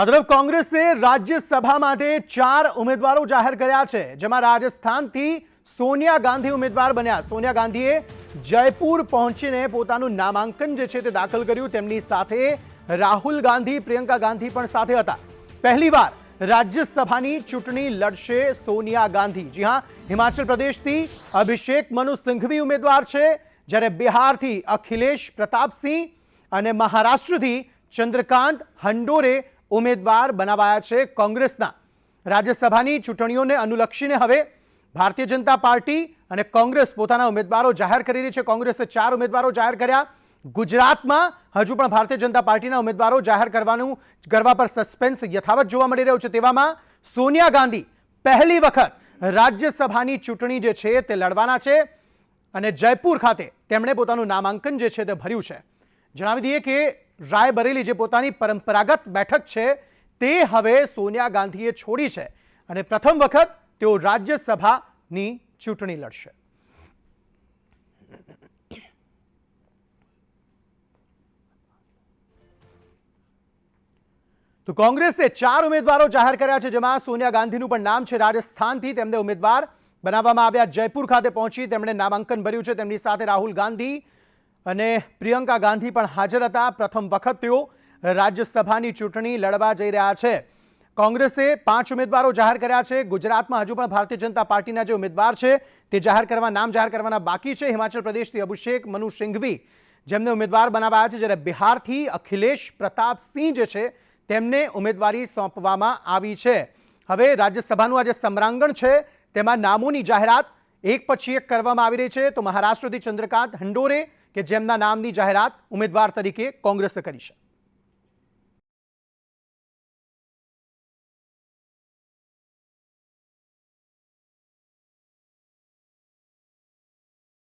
આ તરફ કોંગ્રેસે રાજ્યસભા માટે ચાર ઉમેદવારો જાહેર કર્યા છે, જેમાં રાજસ્થાનથી સોનિયા ગાંધી ઉમેદવાર બન્યા. સોનિયા ગાંધીએ જયપુર પહોંચીને પોતાનું નામાંકન જે છે તે દાખલ કર્યું. તેમની સાથે રાહુલ ગાંધી, પ્રિયંકા ગાંધી પણ સાથે હતા. પહેલીવાર રાજ્યસભાની ચૂંટણી લડશે સોનિયા ગાંધી. જી હા, હિમાચલ પ્રદેશથી અભિષેક મનુ સિંઘવી ઉમેદવાર છે, જ્યારે બિહારથી અખિલેશ પ્રતાપસિંહ અને મહારાષ્ટ્રથી ચંદ્રકાંત હંડોરે ઉમેદવાર બનાવાયા છે કોંગ્રેસના. રાજ્યસભાની ચૂંટણીઓને અનુલક્ષીને હવે ભારતીય જનતા પાર્ટી અને કોંગ્રેસ પોતાના ઉમેદવારો જાહેર કરી રહી છે. કોંગ્રેસે ચાર ઉમેદવારો જાહેર કર્યા. ગુજરાતમાં હજુ પણ ભારતીય જનતા પાર્ટીના ઉમેદવારો જાહેર કરવાનું, કરવા પર સસ્પેન્સ યથાવત જોવા મળી રહ્યું છે. તેવામાં સોનિયા ગાંધી પહેલી વખત રાજ્યસભાની ચૂંટણી જે છે તે લડવાના છે અને જયપુર ખાતે તેમણે પોતાનું નામાંકન જે છે તે ભર્યું છે. જણાવી દઈએ કે રાયબરેલી જે પોતાની પરંપરાગત બેઠક છે, તે હવે સોનિયા ગાંધીએ છોડી છે અને પ્રથમ વખત તેઓ રાજ્યસભાની ચૂંટણી લડશે. તો કોંગ્રેસે ચાર ઉમેદવારો જાહેર કર્યા છે, જેમાં સોનિયા ગાંધીનું પણ નામ છે રાજસ્થાનથી. તેમને ઉમેદવાર બનાવવામાં આવ્યા જયપુર ખાતે પહોંચી તેમણે નામાંકન ભર્યું છે. તેમની સાથે રાહુલ ગાંધી અને પ્રિયંકા ગાંધી પણ હાજર હતા. પ્રથમ વખત તેઓ રાજ્યસભાની ચૂંટણી લડવા જઈ રહ્યા છે. કોંગ્રેસે પાંચ ઉમેદવારો જાહેર કર્યા છે. ગુજરાતમાં હજુ પણ ભારતીય જનતા પાર્ટીના જે ઉમેદવાર છે, તે જાહેર કરવા, નામ જાહેર કરવાના બાકી છે. હિમાચલ પ્રદેશથી અભિષેક મનુ સિંઘવી જેમને ઉમેદવાર બનાવાયા છે. જ્યારે બિહારથી અખિલેશ પ્રતાપસિંહ જે છે, તેમને ઉમેદવારી સોંપવામાં આવી છે. હવે રાજ્યસભાનું આ જે સમરાંગણ છે. તેમાં નામોની જાહેરાત એક પછી એક કરવામાં આવી રહી છે. તો મહારાષ્ટ્રથી ચંદ્રકાંત હંડોરે કે જેમના નામની જાહેરાત ઉમેદવાર તરીકે કોંગ્રેસે કરી છે.